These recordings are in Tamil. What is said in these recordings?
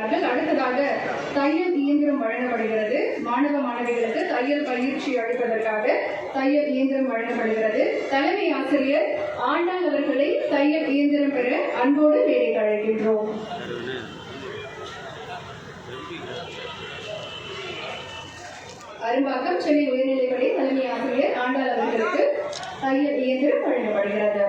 அடுத்ததாக தையல் இயந்திரம் வழங்கப்படுகிறது. மாணவ மாணவிகளுக்கு தையல் பயிற்சி அளிப்பதற்காக தையல் இயந்திரம் வழங்கப்படுகிறது. தலைமை ஆசிரியர் ஆண்டாள் அவர்களை தையல் இயந்திரம் பெற அன்போடு வேலைக்கு அழைக்கின்றோம். அரும்பாக்கம் சென்னை உயர்நிலைப்பள்ளி தலைமை ஆசிரியர் ஆண்டாள் அவர்களுக்கு தையல் இயந்திரம் வழங்கப்படுகிறது.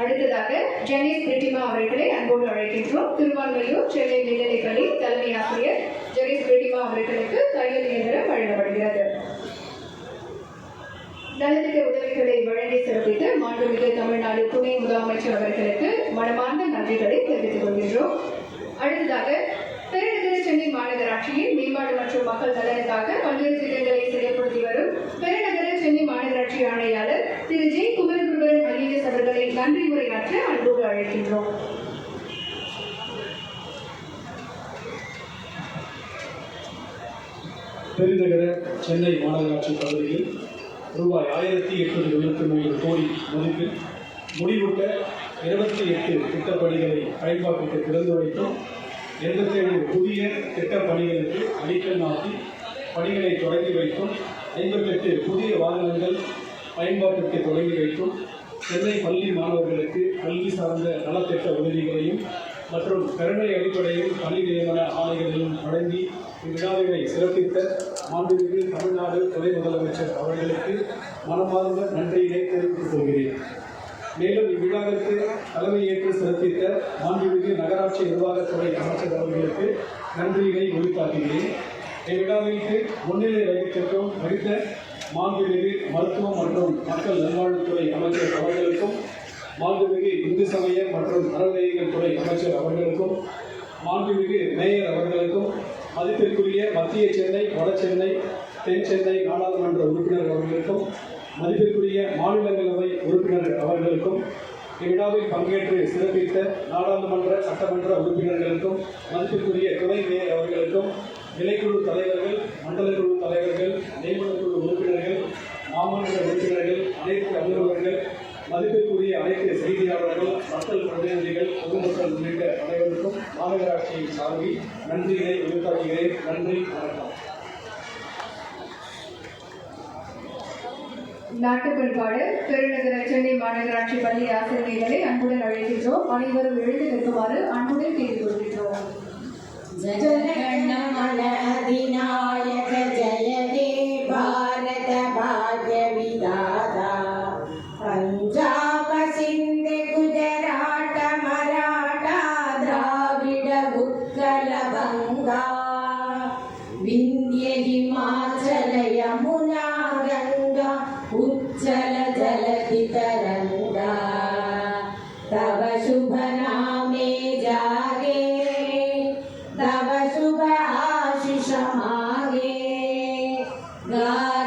அடுத்ததாக ஜெனீஸ் பிரிட்டிமா அவர்களை அன்போடு அழைக்கின்றோம். திருவான்மையூர் சென்னை மேல்நிலைப்பள்ளி தலைமை ஆசிரியர் ஜெனீஸ் பிரிட்டிமா அவர்களுக்கு தையல் இயந்திரம் வழங்கப்படுகிறது. நலத்திட்ட உதவிகளை வழங்கி சிறப்பித்த மாண்புமிகு தமிழ்நாடு துணை முதலமைச்சர் அவர்களுக்கு மனமார்ந்த நன்றிகளை தெரிவித்துக் கொள்கின்றோம். அடுத்ததாக பெருநகர சென்னை மாநகராட்சியின் மேம்பாடு மற்றும் மக்கள் நலனுக்காக பல்வேறு திட்டங்களை செயல்படுத்தி வரும் பெருநகர நன்றி உரையாற்ற அன்போடு அழைக்கின்றோம். பெருநகர சென்னை மாநகராட்சி பகுதியில் ரூபாய் ஆயிரத்தி எட்நூற்றி எழுபத்தி மூன்று கோடி மதிப்பில் முடிவுட்ட இருபத்தி எட்டு திட்டப்பணிகளை பயன்பாட்டுக்கு திறந்து வைத்தும் எண்பத்தேழு புதிய திட்டப் பணிகளுக்கு அடிக்கல் நாட்டி பணிகளை தொடங்கி வைத்தோம். ஐம்பத்தெட்டு புதிய வாகனங்கள் பயன்பாட்டிற்கு தொடங்கி வைத்தோம். சென்னை பள்ளி மாணவர்களுக்கு கல்வி சார்ந்த நலத்திட்ட உதவிகளையும் மற்றும் கருணை அடிப்படையில் பணி நியமன ஆணைகளையும் வழங்கி இவ்விழாவினை சிறப்பித்த மாண்புமிகு தமிழ்நாடு துணை முதலமைச்சர் அவர்களுக்கு மனமார்ந்த நன்றியினை தெரிவித்துக் கொள்கிறேன். மேலும் இவ்விழாவிற்கு தலைமையேற்று சிறப்பித்த மாண்புமிகு நகராட்சி நிர்வாகத்துறை அமைச்சர் அவர்களுக்கு நன்றியினை உரித்தாக்குகிறேன். இவ்விழாவிற்கு முன்னிலை வகித்திருக்கும் வகித்த மாண்புமிகு மருத்துவம் மற்றும் மக்கள் நல்வாழ்வுத்துறை அமைச்சர் அவர்களுக்கும் மாண்புமிகு இந்து சமய மற்றும் அறநிலையங்கள் துறை அமைச்சர் அவர்களுக்கும் மாண்புமிகு மேயர் அவர்களுக்கும் மதிப்பிற்குரிய மத்திய சென்னை வட சென்னை தென் சென்னை நாடாளுமன்ற உறுப்பினர் அவர்களுக்கும் மதிப்பிற்குரிய மாநிலங்களவை உறுப்பினர் அவர்களுக்கும் இவ்விழாவில் பங்கேற்று சிறப்பித்த நாடாளுமன்ற சட்டமன்ற உறுப்பினர்களுக்கும் மதிப்பிற்குரிய துணை மேயர் அவர்களுக்கும் நிலைக்குழு தலைவர்கள் மண்டல குழு தலைவர்கள் நியமன மாநகராட்சியின் சார்பில் நன்றிகளை வெளிக்காட்டுகிறேன் நன்றி வணக்கம். நாட்டுப்பண்பாடு பெருநகர சென்னை மாநகராட்சி பள்ளி ஆசிரியர்களை அன்புடன் அழைக்கின்றோம். அனைவரும் எழுந்து நிற்குமாறு அன்புடன் கேட்டுக் கொள்கின்றோம் Bye.